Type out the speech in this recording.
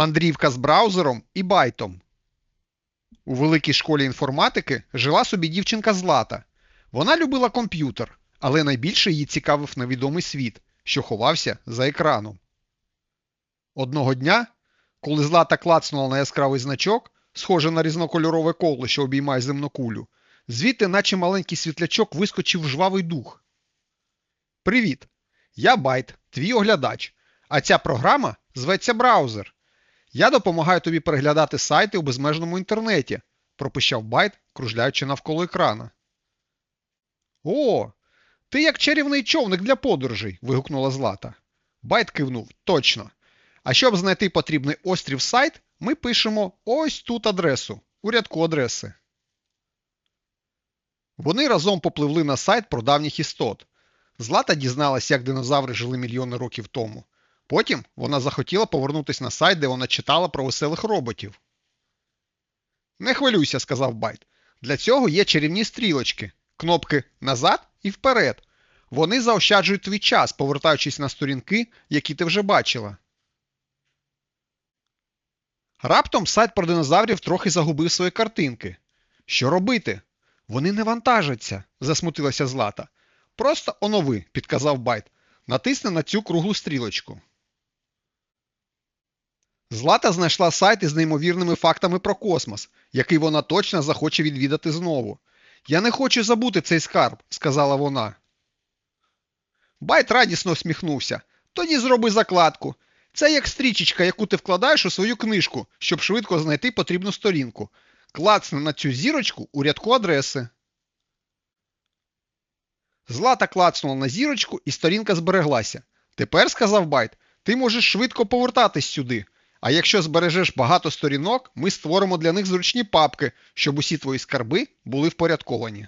Мандрівка з браузером і байтом. У великій школі інформатики жила собі дівчинка Злата. Вона любила комп'ютер, але найбільше її цікавив невідомий світ, що ховався за екраном. Одного дня, коли Злата клацнула на яскравий значок, схоже на різнокольорове коло, що обіймає земну кулю, звідти, наче маленький світлячок, вискочив жвавий дух. Привіт! Я Байт, твій оглядач, а ця програма зветься браузер. Я допомагаю тобі переглядати сайти у безмежному інтернеті, пропищав Байт, кружляючи навколо екрана. О, ти як чарівний човник для подорожей. вигукнула Злата. Байт кивнув. Точно. А щоб знайти потрібний острів сайт, ми пишемо ось тут адресу, у рядку адреси. Вони разом попливли на сайт про давніх істот. Злата дізналась, як динозаври жили мільйони років тому. Потім вона захотіла повернутися на сайт, де вона читала про веселих роботів. Не хвилюйся, сказав Байт. Для цього є чарівні стрілочки, кнопки назад і вперед. Вони заощаджують твій час, повертаючись на сторінки, які ти вже бачила. Раптом сайт про динозаврів трохи загубив свої картинки. Що робити? Вони не вантажаться, засмутилася Злата. Просто онови, підказав Байт. Натисни на цю круглу стрілочку. Злата знайшла сайт із неймовірними фактами про космос, який вона точно захоче відвідати знову. Я не хочу забути цей скарб, сказала вона. Байт радісно усміхнувся. Тоді зроби закладку. Це як стрічечка, яку ти вкладаєш у свою книжку, щоб швидко знайти потрібну сторінку. Клацни на цю зірочку у рядку адреси. Злата клацнула на зірочку і сторінка збереглася. Тепер, сказав Байт, ти можеш швидко повертатись сюди. А якщо збережеш багато сторінок, ми створимо для них зручні папки, щоб усі твої скарби були впорядковані.